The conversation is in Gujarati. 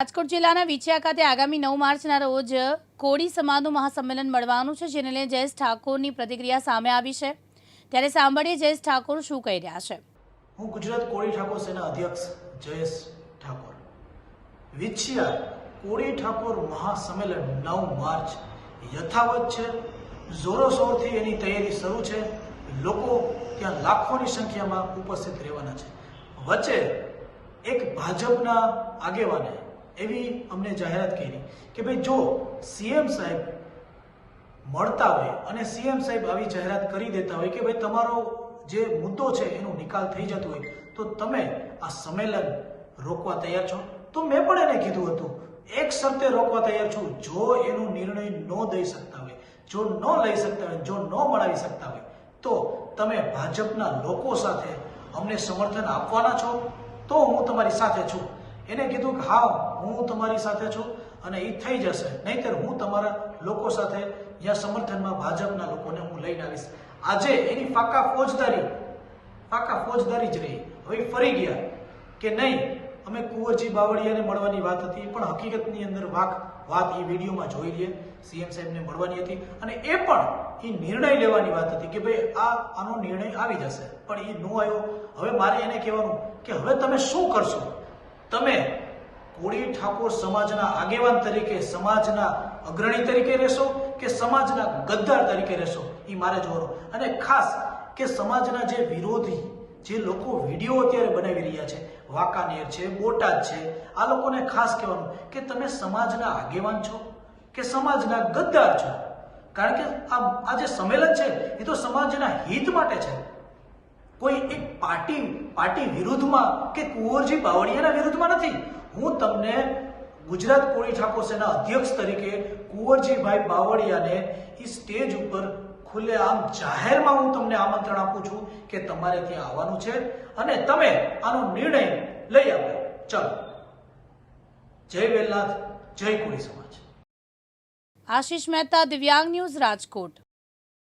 રાજકોટ જિલ્લાના વિછિયા ખાતે આગામી નવ માર્ચના રોજ કોળી સમાજનું મહાસંમેલન મળવાનું છે, જેને લઈને જયેશ ઠાકોરની પ્રતિક્રિયા સામે આવી છે. ત્યારે સાંભળીએ જયેશ ઠાકોર શું કહી રહ્યા છે. હું ગુજરાત કોળી ઠાકોર સેના અધ્યક્ષ જયેશ ઠાકોર. વિછિયા કોળી ઠાકોર મહાસંમેલન નવ માર્ચ યથાવત છે. જોરોશોરથી એની તૈયારી શરૂ છે. લોકો ત્યાં લાખોની સંખ્યામાં ઉપસ્થિત રહેવાના છે. વચ્ચે એક ભાજપના આગેવાને એવી અમને જાહેરાત કરી કે ભાઈ જો સીએમ સાહેબ મળતા હોય અને સીએમ સાહેબ આવી જાહેરાત કરી દેતા હોય કે ભાઈ તમારો જે મુદ્દો છે એનો નિકાલ થઈ જતો હોય, તો તમે આ સંમેલન રોકવા તૈયાર છો? તો મેં પણ એને કીધું હતું, એક શરતે રોકવા તૈયાર છું, જો એનો નિર્ણય ન દઈ શકતા હોય, જો ન લઈ શકતા હોય, જો ન મળાવી શકતા હોય, તો તમે ભાજપના લોકો સાથે અમને સમર્થન આપવાના છો? તો હું તમારી સાથે છું. એને કીધું કે હા હું તમારી સાથે છું અને એ થઈ જશે. નહીંતર હું તમારા લોકો સાથે યા સમર્થનમાં ભાજપના લોકોને હું લઈને આવીશ. આજે એની ફાકા ફોજદારી ફાકા ફોજદારી જ રહી. હવે ફરી ગયા કે નહીં, અમે કુંવરજી બાવળિયાને મળવાની વાત હતી. પણ હકીકતની અંદર વાક, વાત એ વિડીયોમાં જોઈ લઈએ. સીએમ સાહેબને મળવાની હતી. અને એ પણ એ નિર્ણય લેવાની વાત હતી કે ભાઈ, આ, આનો નિર્ણય આવી જશે. પણ એ ન આવ્યો. હવે મારે એને કહેવાનું કે, હવે તમે શું કરશો? તમે કોળી ઠાકોર સમાજના આગેવાન તરીકે, સમાજના અગ્રણી તરીકે રહેશો કે સમાજના ગદ્દાર તરીકે રહેશો? એ મારે જોવાનો. અને ખાસ કે સમાજના જે વિરોધી, જે લોકો વીડિયો અત્યારે બનાવી રહ્યા છે, વાંકાનેર છે, બોટાદ છે, આ લોકોને ખાસ કહેવાનું કે તમે સમાજના આગેવાન છો, કે સમાજના ગદ્દાર છો? કારણ કે આ આ જે સંમેલન છે, એ તો સમાજના હિત માટે છે. કોઈ એક પાર્ટી પાર્ટી વિરુદ્ધમાં કે કુંવરજી બાવળિયાના વિરુદ્ધમાં નથી. હું તમને ગુજરાત કોળી ઠાકોર સેના અધ્યક્ષ તરીકે કુંવરજીભાઈ બાવળિયાને એ સ્ટેજ ઉપર ખુલ્લેઆમ જાહેરમાં હું તમને આમંત્રણ આપું છું કે તમારે ત્યાં આવવાનું છે અને તમે આનો નિર્ણય લઈ આવો ચાલો. જય વેલનાથ, જય કોળી સમાજ. આશિષ મહેતા, દિવ્યાંગ ન્યૂઝ રાજકોટ.